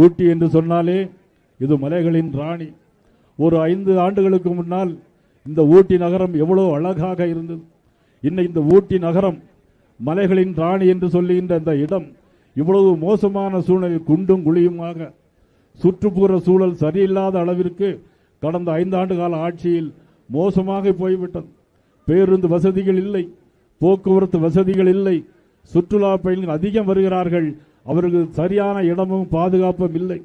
ஊட்டி என்று சொன்னாலே இது மலைகளின் ராணி. ஒரு ஐந்து ஆண்டுகளுக்கு முன்னால் இந்த ஊட்டி நகரம் எவ்வளோ அழகாக இருந்தது. இன்னை இந்த ஊட்டி நகரம் மலைகளின் ராணி என்று சொல்லுகின்ற இந்த இடம் இவ்வளவு மோசமான சூழ்நிலை குண்டும் குழியுமாக சுற்றுப்புற சூழல் சரியில்லாத அளவிற்கு கடந்த ஐந்தாண்டு கால ஆட்சியில் மோசமாக போய்விட்டது. பேருந்து வசதிகள் இல்லை போக்குவரத்து வசதிகள் இல்லை சுற்றுலா பயணிகள் அதிகம் வருகிறார்கள். அவர்கள் சரியான இடமும் பாதுகாப்பும் இல்லை.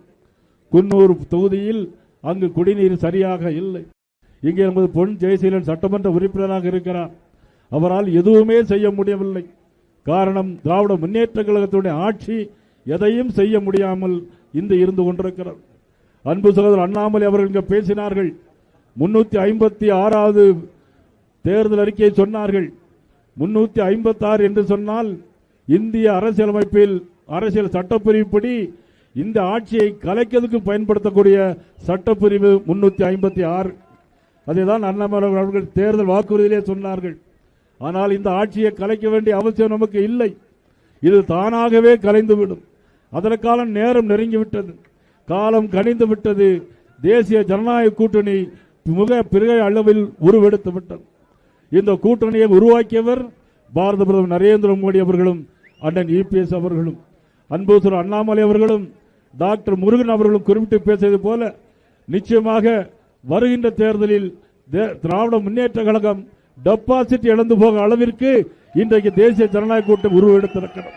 குன்னூர் தொகுதியில் அங்கு குடிநீர் சரியாக இல்லை. இங்கே நமது பொன் ஜெயசீலன் சட்டமன்ற உறுப்பினராக இருக்கிறார். அவரால் எதுவுமே செய்ய முடியவில்லை. காரணம் திராவிட முன்னேற்ற கழகத்துடைய ஆட்சி எதையும் செய்ய முடியாமல் இந்த இருந்து கொண்டிருக்கிறார் அன்பு சகோதரர் அண்ணாமலை அவர்கள் இங்கே பேசினார்கள். முன்னூற்றி ஐம்பத்தி ஆறாவது தேர்தல் அறிக்கையை சொன்னார்கள். முன்னூற்றி ஐம்பத்தாறு என்று சொன்னால் இந்திய அரசியலமைப்பில் அரசியல் சட்டப்பிரிவுப்படி இந்த ஆட்சியை கலைக்கிறதுக்கு பயன்படுத்தக்கூடிய சட்டப்பிரிவு முன்னூத்தி ஐம்பத்தி ஆறு. அதைதான் அண்ணாமலை அவர்கள் தேர்தல் வாக்குறுதியிலே சொன்னார்கள். ஆனால் இந்த ஆட்சியை கலைக்க வேண்டிய அவசியம் நமக்கு இல்லை. இது தானாகவே கலைந்துவிடும். அதற்கான நேரம் நெருங்கிவிட்டது. காலம் கனிந்து விட்டது. தேசிய ஜனநாயக கூட்டணி மிக பெரிய அளவில் உருவெடுத்து விட்டது. இந்த கூட்டணியை உருவாக்கியவர் பாரத பிரதமர் நரேந்திர மோடி அவர்களும் அண்ணன் இபிஎஸ் அவர்களும். அன்பு அண்ணாமலை அவர்களும் டாக்டர் முருகன் அவர்களும் குறிப்பிட்டு பேசியது போல நிச்சயமாக வருகின்ற தேர்தலில் தே- திராவிட முன்னேற்ற கழகம் டெபாசிட் இழந்து போக அளவிற்கு இன்றைக்கு தேசிய ஜனநாயக கூட்டம் உருவெடுத்திருக்கிறது.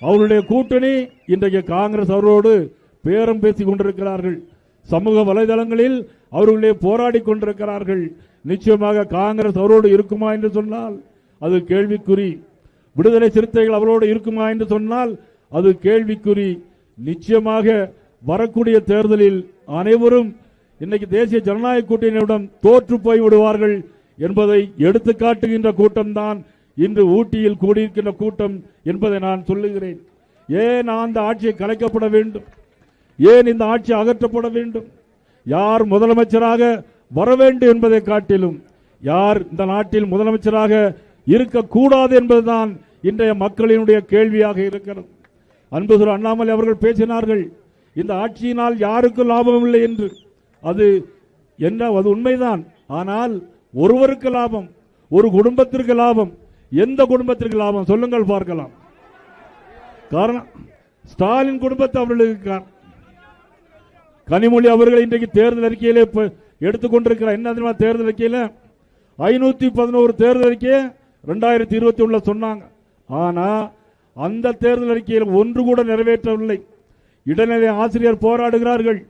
அவருடைய கூட்டணி இன்றைக்கு காங்கிரஸ் அவரோடு பேரம் பேசிக் கொண்டிருக்கிறார்கள். சமூக வலைதளங்களில் அவர்களே போராடி கொண்டிருக்கிறார்கள். நிச்சயமாக காங்கிரஸ் அவரோடு இருக்குமா என்று சொன்னால் அது கேள்விக்குறி. விடுதலை சிறுத்தைகள் அவரோடு இருக்குமா என்று சொன்னால் அது கேள்விக்குறி. நிச்சயமாக வரக்கூடிய தேர்தலில் அனைவரும் இன்னைக்கு தேசிய ஜனநாயக கூட்டணியிடம் தோற்று போய் விடுவார்கள் என்பதை எடுத்து காட்டுகின்ற கூட்டம்தான் இன்று ஊட்டியில் கூடியிருக்கின்ற கூட்டம் என்பதை நான் சொல்லுகிறேன். ஏன் அந்த ஆட்சியை கலைக்கப்பட வேண்டும்? ஏன் இந்த ஆட்சி அகற்றப்பட வேண்டும்? யார் முதலமைச்சராக வர வேண்டும் என்பதை காட்டிலும் யார் இந்த நாட்டில் முதலமைச்சராக இருக்கக்கூடாது என்பதுதான் இன்றைய மக்களினுடைய கேள்வியாக இருக்கிறது. அன்பு திரு அண்ணாமலை அவர்கள் பேசினார்கள். இந்த ஆட்சியினால் யாருக்கும் லாபம் இல்லை என்று. அது என்ன அது உண்மைதான். ஆனால் ஒருவருக்கு லாபம் ஒரு குடும்பத்திற்கு லாபம் எந்த குடும்பத்திற்கு லாபம் சொல்லுங்கள் பார்க்கலாம். காரணம் ஸ்டாலின் குடும்பத்தை அவர்களுக்கு கனிமொழி அவர்கள் இன்றைக்கு தேர்தல் அறிக்கையிலே எடுத்துக்கொண்டிருக்கிறார் என்ன தெரியுமா தேர்தல் அறிக்கையில்? ஐநூத்தி பதினோரு தேர்தல் அறிக்கையை ரெண்டாயிரத்தி இருபத்தி ஒன்றில் சொன்னாங்க. ஆனால் அந்த தேர்தல் அறிக்கையில் ஒன்று கூட நிறைவேற்றவில்லை. இடைநிலை ஆசிரியர் போராடுகிறார்கள்.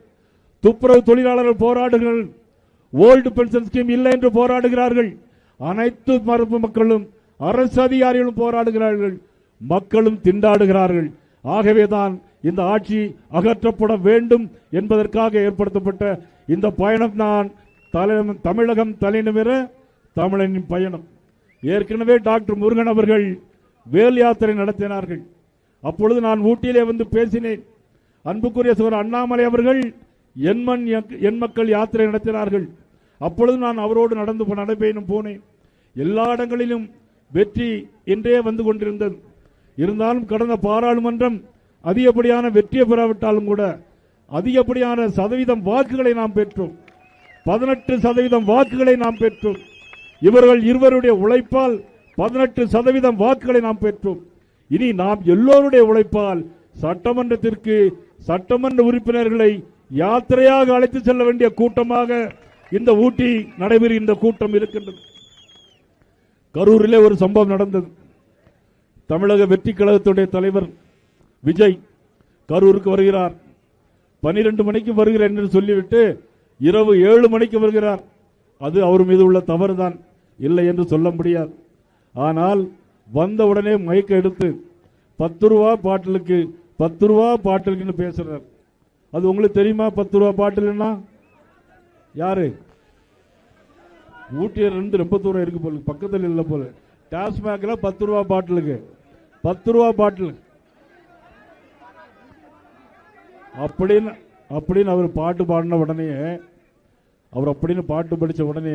துப்புரவு தொழிலாளர்கள் போராடுகிறார்கள் ஓல்டு பென்ஷன் ஸ்கீம் இல்லை என்று போராடுகிறார்கள். அனைத்து மரபு மக்களும் அரசு அதிகாரிகளும் போராடுகிறார்கள். மக்களும் திண்டாடுகிறார்கள். ஆகவேதான் இந்த ஆட்சி அகற்றப்பட வேண்டும் என்பதற்காக ஏற்படுத்தப்பட்ட இந்த பயணம் நான் தலை- தமிழகம் தலைநிமிர தமிழனின் பயணம். ஏற்கனவே டாக்டர் முருகன் அவர்கள் வேல் யாத்திரை நடத்தினார்கள். அப்பொழுது நான் ஊட்டியிலே வந்து பேசினேன். அன்புக்குரிய சோர் அண்ணாமலை அவர்கள் எண்மண் யக்- எண் மக்கள் யாத்திரை நடத்தினார்கள். அப்பொழுது நான் அவரோடு நடந்து போ- நடைபயணம் போனேன். எல்லா இடங்களிலும் வெற்றி என்றே வந்து கொண்டிருந்தது. இருந்தாலும் கடந்த பாராளுமன்றம் அதிகப்படியான வெற்றியை பெறாவிட்டாலும் கூட அதிகப்படியான சதவீதம் வாக்குகளை நாம் பெற்றோம். பதினெட்டு சதவீதம் வாக்குகளை நாம் பெற்றோம். இவர்கள் இருவருடைய உழைப்பால் பதினெட்டு சதவீதம் வாக்குகளை நாம் பெற்றோம். இனி நாம் எல்லோருடைய உழைப்பால் சட்டமன்றத்திற்கு சட்டமன்ற உறுப்பினர்களை யாத்திரையாக அழைத்து செல்ல வேண்டிய கூட்டமாக இந்த ஊட்டி நடைபெறுகின்ற கூட்டம் இருக்கின்றது. கரூரிலே ஒரு சம்பவம் நடந்தது. தமிழக வெற்றி கழகத்துடைய தலைவர் விஜய் கரூருக்கு வருகிறார். பனிரெண்டு மணிக்கு வருகிறேன் என்று சொல்லிவிட்டு இரவு ஏழு மணிக்கு வருகிறார். அது அவர் மீது உள்ள தவறுதான். இல்லை என்று சொல்ல முடியாது. ஆனால் வந்த உடனே மயக்க எடுத்து பத்து ரூபா பாட்டிலுக்கு பத்து ரூபா பாட்டிலுக்குன்னு பேசுறார். அது உங்களுக்கு தெரியுமா பத்து ரூபா பாட்டில்னா யாரு? ஊட்டியில இருந்து ரொம்ப தூரம் இருக்கு போல பக்கத்தில் இல்லை போல. டாஸ்மாக்ல பத்து ரூபா பாட்டிலுக்கு பத்து ரூபா பாட்டில். அப்படின்னு அப்படின்னு அவர் பாட்டு பாடின உடனே அவர் அப்படின்னு பாட்டு படித்த உடனே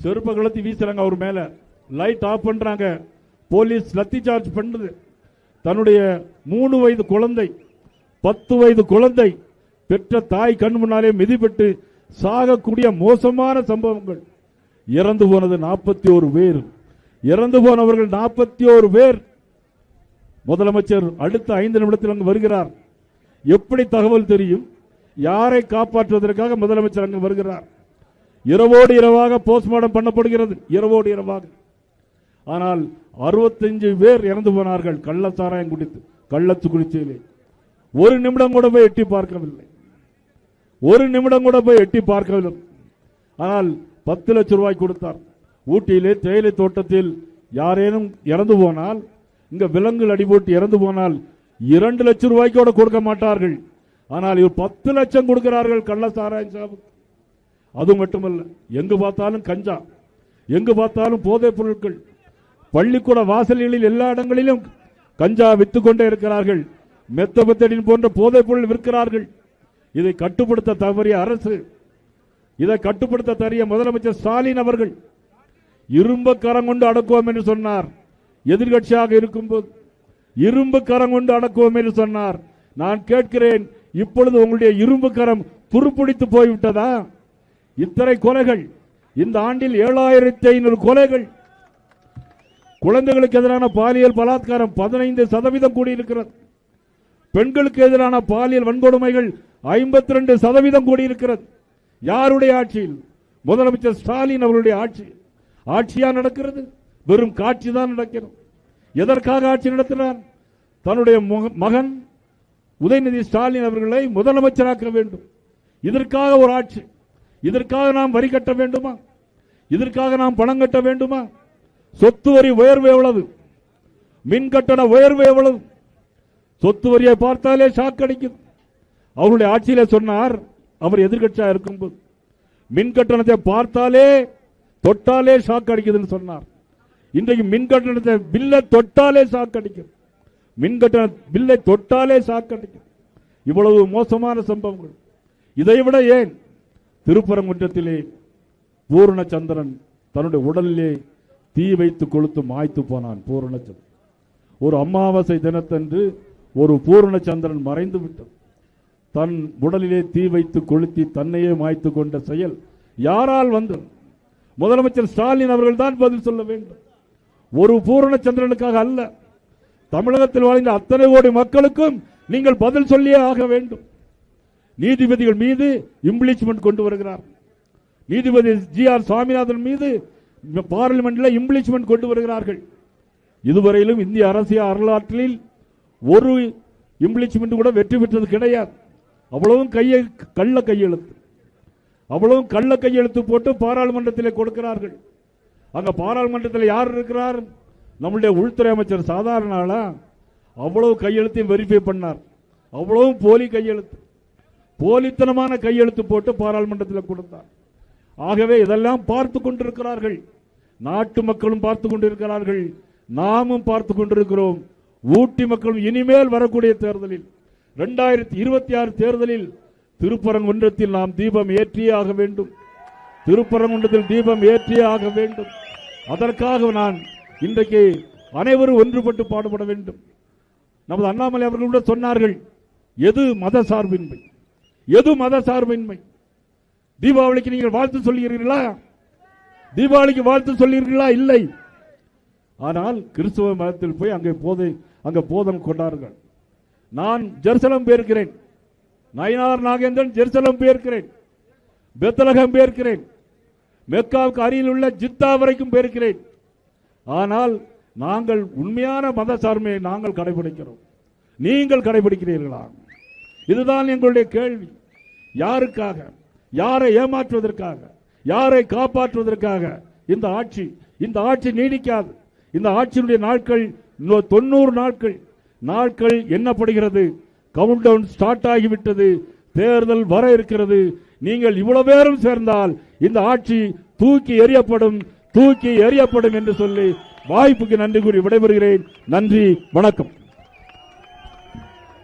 செருப்ப கலத்தி வீசுறாங்க அவர் மேலே. லைட் ஆஃப் பண்றாங்க. போலீஸ் லத்தி சார்ஜ் பண்ணுது தன்னுடைய மூணு வயது குழந்தை பத்து வயது குழந்தை பெற்ற தாய் கண் முன்னாலே மிதிப்பட்டு சாகக்கூடிய மோசமான சம்பவங்கள். இறந்து போனது நாற்பத்தி ஒரு பேர். இறந்து போனவர்கள் நாற்பத்தி ஒரு பேர். முதலமைச்சர் அடுத்த ஐந்து நிமிடத்தில் அங்கு வருகிறார். எப்படி தகவல் தெரியும்? யாரை காப்பாற்றுவதற்காக முதலமைச்சர் அங்கு வருகிறார்? இரவோடு இரவாக போஸ்ட்மார்டம் பண்ணப்படுகிறது. இரவோடு இரவாக. ஆனால் அறுபத்தஞ்சு பேர் இறந்து போனார்கள் கள்ளச்சாராயம் குடித்து கள்ளத்து குடிச்சையிலே ஒரு நிமிடம் கூட போய் எட்டி பார்க்கவில்லை. ஒரு நிமிடம் கூட போய் எட்டி பார்க்கவில்லை. ஆனால் பத்து லட்சம் ரூபாய் கொடுத்தார். ஊட்டியிலே தேயிலை தோட்டத்தில் யாரேனும் இறந்து போனால் இங்க விலங்குகள் அடிபோட்டு இறந்து போனால் இரண்டு லட்சம் ரூபாய்க்கு கூட கொடுக்க மாட்டார்கள். ஆனால் இவர் பத்து லட்சம் கொடுக்கிறார்கள் கள்ள சாராயம் அது மட்டுமல்ல எங்கு பார்த்தாலும் கஞ்சா எங்கு பார்த்தாலும் போதைப் பொருட்கள் பள்ளிக்கூட வாசல்களில் எல்லா இடங்களிலும் கஞ்சா வித்துக் கொண்டே இருக்கிறார்கள் மெத்தபெத்தடின் போன்ற போதைப் பொருள் விற்கிறார்கள். இதை கட்டுப்படுத்த தவறிய அரசு இதை கட்டுப்படுத்த தவறிய முதலமைச்சர் ஸ்டாலின் அவர்கள் இரும்பு கரம் கொண்டு அடக்குவோம் என்று சொன்னார். எதிர்கட்சியாக இருக்கும்போது இரும்பு கரம் கொண்டு அடக்குவோம் என்று சொன்னார். நான் கேட்கிறேன் இப்பொழுது உங்களுடைய இரும்பு கரம் துருப்பிடித்து போய்விட்டதா? இத்தனை கொலைகள் இந்த ஆண்டில் ஏழாயிரத்தி ஐநூறு கொலைகள் குழந்தைகளுக்கு எதிரான பாலியல் பலாத்காரம் பதினைந்து சதவீதம் கூடியிருக்கிறது. பெண்களுக்கு எதிரான பாலியல் வன்கொடுமைகள் ஐம்பத்தி ரெண்டு சதவீதம் கூடியிருக்கிறது. யாருடைய ஆட்சியில்? முதலமைச்சர் ஸ்டாலின் அவருடைய ஆட்சி. ஆட்சியா நடக்கிறது? வெறும் காட்சி தான் நடக்கிறது. எதற்காக ஆட்சி நடத்தினார் தன்னுடைய முக- மகன் உதயநிதி ஸ்டாலின் அவர்களை முதலமைச்சராக்க வேண்டும். இதற்காக ஒரு ஆட்சி. இதற்காக நாம் வரி கட்ட வேண்டுமா? இதற்காக நாம் பணம் கட்ட வேண்டுமா? சொத்து வரி உயர்வு எவ்வளவு? மின் கட்டண உயர்வு எவ்வளவு? சொத்து வரியை பார்த்தாலே ஷாக் அடிக்குது அவருடைய ஆட்சியில சொன்னார் அவர் எதிர்க்கட்சியா இருக்கும்போது. மின் கட்டணத்தை பார்த்தாலே தொட்டாலே ஷாக் அடிக்குதுன்னு சொன்னார். இன்றைக்கு மின் கட்டணத்தை பில்லை தொட்டாலே ஷாக் அடிக்கும். மின் கட்டண பில்லை தொட்டாலே ஷாக் அடிக்கும். இவ்வளவு மோசமான சம்பவங்கள். இதைவிட ஏன்? திருப்பரங்குன்றத்திலே பூரணச்சந்திரன் தன்னுடைய உடலிலே தீ வைத்து கொளுத்து மாய்த்து போனான் பூரணச்சந்திரன். ஒரு அமாவாசை தினத்தன்று ஒரு பூரணச்சந்திரன் மறைந்து விட்டான். தன் உடலிலே தீ வைத்து கொளுத்தி தன்னையே மாய்த்து கொண்ட செயல் யாரால் வந்தது? முதலமைச்சர் ஸ்டாலின் அவர்கள் தான் பதில் சொல்ல வேண்டும். ஒரு பூரணச்சந்திரனுக்காக அல்ல. தமிழகத்தில் வாழ்ந்த அத்தனை கோடி மக்களுக்கும் நீங்கள் பதில் சொல்லியே ஆக வேண்டும். நீதிபதிகள் மீது இம்ப்ளீச்மெண்ட் கொண்டு வருகிறார். நீதிபதி ஜி ஆர் சுவாமிநாதன் மீது பார்லிமெண்ட்ல இம்ப்ளீச்மெண்ட் கொண்டு வருகிறார்கள். இதுவரையிலும் இந்திய அரசியல் வரலாற்றில் ஒரு இம்ப்ளீச்மெண்ட் கூட வெற்றி பெற்றது கிடையாது. அவ்வளவும் கையை கள்ள கையெழுத்து. அவ்வளவும் கள்ள கையெழுத்து போட்டு பாராளுமன்றத்தில் கொடுக்கிறார்கள். அங்க பாராளுமன்றத்தில் யார் இருக்கிறார்? நம்முடைய உள்துறை அமைச்சர் சாதாரண அவ்வளவு கையெழுத்தையும் வெரிஃபை பண்ணார். அவ்வளவும் போலி கையெழுத்து. போலித்தனமான கையெழுத்து போட்டு பாராளுமன்றத்தில் கொடுத்தார். ஆகவே இதெல்லாம் பார்த்து கொண்டிருக்கிறார்கள். நாட்டு மக்களும் பார்த்து கொண்டிருக்கிறார்கள். நாமும் பார்த்து கொண்டிருக்கிறோம். ஊட்டி மக்களும் இனிமேல் வரக்கூடிய தேர்தலில் இரண்டாயிரத்தி இருபத்தி ஆறு தேர்தலில் திருப்பரங்குன்றத்தில் நாம் தீபம் ஏற்றியே ஆக வேண்டும். திருப்பரங்குன்றத்தில் தீபம் ஏற்றியே ஆக வேண்டும். அதற்காக நான் இன்றைக்கு அனைவரும் ஒன்றுபட்டு பாடுபட வேண்டும். நமது அண்ணாமலை அவர்கள் கூட சொன்னார்கள் எது மத சார்பின்மை? எது மத சார்பின்மை? தீபாவளிக்கு நீங்கள் வாழ்த்து சொல்கிறீர்களா? தீபாவளிக்கு வாழ்த்து சொல்லியிருக்கீங்களா? இல்லை. ஆனால் கிறிஸ்துவ மதத்தில் போய் அங்கே போதை அங்கே போதம் கொண்டார்கள். நான் ஜெருசலம் போயிருக்கிறேன். நயனார் நாகேந்திரன் ஜெருசலம் போயிருக்கிறேன். பெத்தலகம் போயிருக்கிறேன். மெக்காவுக்கு அருகில் உள்ள ஜித்தா வரைக்கும் போயிருக்கிறேன். ஆனால் நாங்கள் உண்மையான மத சார்மையை நாங்கள் கடைபிடிக்கிறோம். நீங்கள் கடைபிடிக்கிறீர்களா? இதுதான் எங்களுடைய கேள்வி. யாருக்காக? யாரை ஏமாற்றுவதற்காக? யாரை காப்பாற்றுவதற்காக? இந்த ஆட்சி இந்த ஆட்சி நீடிக்காது. இந்த ஆட்சியினுடைய நாட்கள் தொண்ணூறு நாட்கள். நாட்கள் என்னப்படுகிறது கவுண்ட் டவுன் ஸ்டார்ட் ஆகிவிட்டது. தேர்தல் வர இருக்கிறது. நீங்கள் இவ்வளவு பேரும் சேர்ந்தால் இந்த ஆட்சி தூக்கி எறியப்படும் தூக்கி எறியப்படும் என்று சொல்லி வாய்ப்புக்கு நன்றி கூறி விடைபெறுகிறேன். நன்றி வணக்கம்.